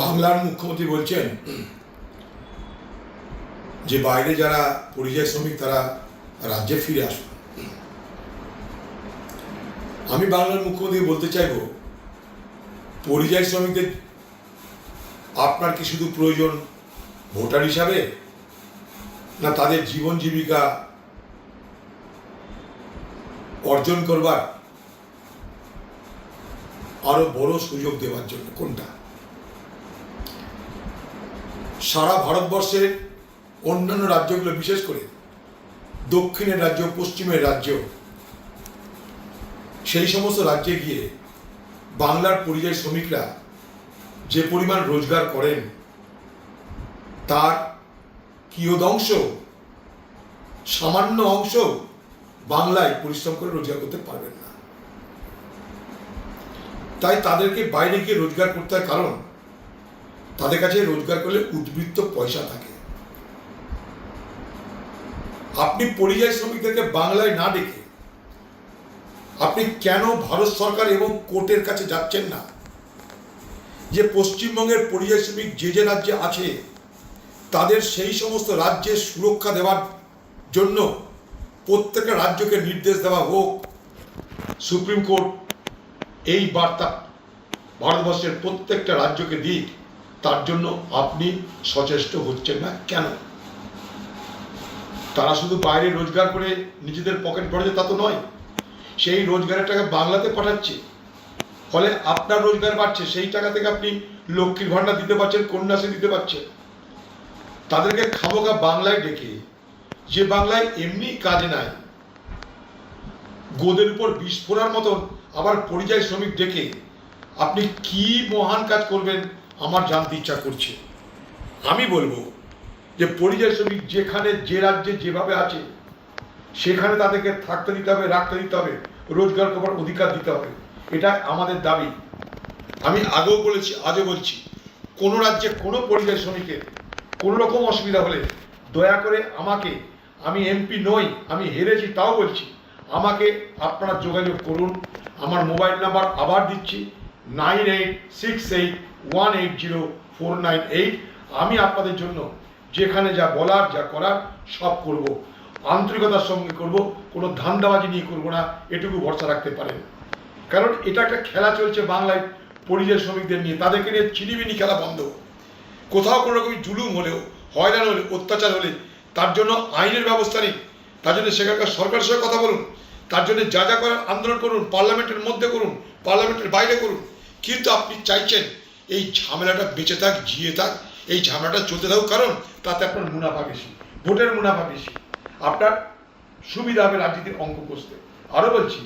বাংলার মুখ্যমন্ত্রী বলছেন যে বাইরে যারা পরিযায়ী শ্রমিক, তারা রাজ্যে ফিরে আসুন। আমি বাংলার মুখ্যমন্ত্রী বলতে চাইব, পরিযায়ী শ্রমিকদের আপনার কি শুধু প্রয়োজন ভোটার হিসাবে, না তাদের জীবন জীবিকা অর্জন করবার আরও বড় সুযোগ দেওয়ার জন্য? কোনটা? সারা ভারতবর্ষের অন্যান্য রাজ্যগুলো, বিশেষ করে দক্ষিণের রাজ্য, পশ্চিমের রাজ্য, সেই সমস্ত রাজ্যে গিয়ে বাংলার পরিযায়ী শ্রমিকরা যে পরিমাণ রোজগার করেন, তার কিয়দংশ, সামান্য অংশ বাংলায় পরিশ্রম করে রোজগার করতে পারবেন না। তাই তাদেরকে বাইরে গিয়ে রোজগার করতে হয় কারণ তাদের কাছে রোজগার করলে উদ্বৃত্ত পয়সা থাকে। আপনি পরিযায়ী শ্রমিকদেরকে বাংলায় না ডেকে আপনি কেন ভারত সরকার এবং কোর্টের কাছে যাচ্ছেন না? যে পশ্চিমবঙ্গের পরিযায়ী শ্রমিক যে যে রাজ্যে আছে, তাদের সেই সমস্ত রাজ্যের সুরক্ষা দেওয়ার জন্য প্রত্যেকটা রাজ্যকে নির্দেশ দেওয়া হোক। সুপ্রিম কোর্ট এই বার্তা ভারতবর্ষের প্রত্যেকটা রাজ্যকে দিক। তার জন্য আপনি সচেষ্ট হচ্ছেন না কেন? তারা শুধু বাইরে রোজগার করে নিজেদের পকেট ভরেছে, তা তো নয়। সেই রোজগারের টাকা বাংলাতে পাঠাচ্ছে। ফলে আপনার রোজগার বাড়ছে, সেই টাকা থেকে আপনি লক্ষ্মীর ভাণ্ডার দিতে পারছেন, কন্যাশ্রী দিতে পারছেন। তাদেরকে খামোকা বাংলায় ডেকে, যে বাংলায় এমনি কাজে নাই, গোদের উপর বিষ ফোড়ার মতন আবার পরিযায়ী শ্রমিক ডেকে, আপনি কি মহান কাজ করবেন আমার জানতে ইচ্ছা করছে। আমি বলব যে পরিযায়ী শ্রমিক যেখানে যে রাজ্যে যেভাবে আছে, সেখানে তাদেরকে থাকতে দিতে হবে, রাখতে দিতে হবে, রোজগার করবার অধিকার দিতে হবে। এটা আমাদের দাবি। আমি আগেও বলেছি, আজও বলছি, কোনো রাজ্যে কোনো পরিযায়ী শ্রমিকের কোনো রকম অসুবিধা হলে দয়া করে আমাকে, আমি এমপি নই, আমি হেরেছি তাও বলছি, আমাকে আপনারা যোগাযোগ করুন, আমার মোবাইল নাম্বার আবার দিচ্ছি nine eight six eight one eight zero four nine eight. আমি আপনাদের জন্য যেখানে যা বলার, যা করার সব করব। আন্তরিকতার সঙ্গে করব, কোনো ধান্দাবাজি নিয়ে করব না, এটুকু ভরসা রাখতে পারেন। কারণ এটা একটা খেলা চলছে বাংলায় পরিযায়ী শ্রমিকদের নিয়ে। তাদেরকে নিয়ে চিনিমিনি খেলা বন্ধ। কোথাও কোনো রকম জুলুম হলেও, হয়রান হলে অত্যাচার হলে তার জন্য আইনের ব্যবস্থা নেই তার জন্য সেখানকার সরকারের সঙ্গে কথা বলুন। তার জন্য যা যা করার আন্দোলন করুন, পার্লামেন্টের মধ্যে করুন, পার্লামেন্টের বাইরে করুন। কিন্তু আপনি চাইছেন এই ঝামেলাটা বেঁচে থাক, জিয়ে থাক, এই ঝামেলাটা চলতে থাকুক, কারণ তাতে আপনার মুনাফা বেশি, ভোটের মুনাফা বেশি, আপনার সুবিধা হবে রাজনীতির অঙ্ক কষতে। আরও বলছি,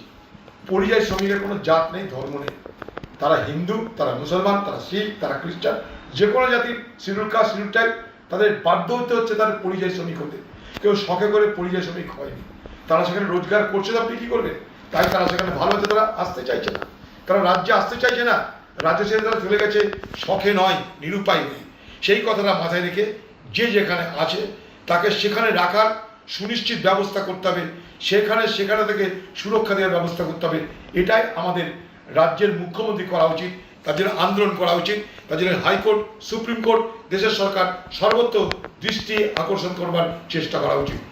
পরিযায়ী শ্রমিকের কোনো জাত নেই, ধর্ম নেই। তারা হিন্দু, তারা মুসলমান, তারা শিখ, তারা খ্রিস্টান যে কোনো জাতির শিডিউল কাস্ট শিডিউল টাইপ তাদের বাধ্য হতে হচ্ছে তাদের পরিযায়ী শ্রমিক হতে। কেউ শখে করে পরিযায়ী শ্রমিক হয়নি। তারা সেখানে রোজগার করছে আপনি কী করবেন? তাই তারা সেখানে ভালো হতে তারা আসতে চাইছে না। তারা রাজ্যে আসতে চাইছে না, রাজ্য ছেড়ে তারা চলে গেছে, শখে নয়, নিরুপায় নেই সেই কথাটা মাথায় রেখে যে যেখানে আছে, তাকে সেখানে রাখার সুনিশ্চিত ব্যবস্থা করতে হবে, সেখানে সেখানে থেকে সুরক্ষা দেওয়ার ব্যবস্থা করতে হবে। এটাই আমাদের রাজ্যের মুখ্যমন্ত্রী করা উচিত, তার জন্য আন্দোলন করা উচিত, তার জন্য হাইকোর্ট, সুপ্রিম কোর্ট, দেশের সরকার সর্বত্র দৃষ্টি আকর্ষণ করবার চেষ্টা করা উচিত।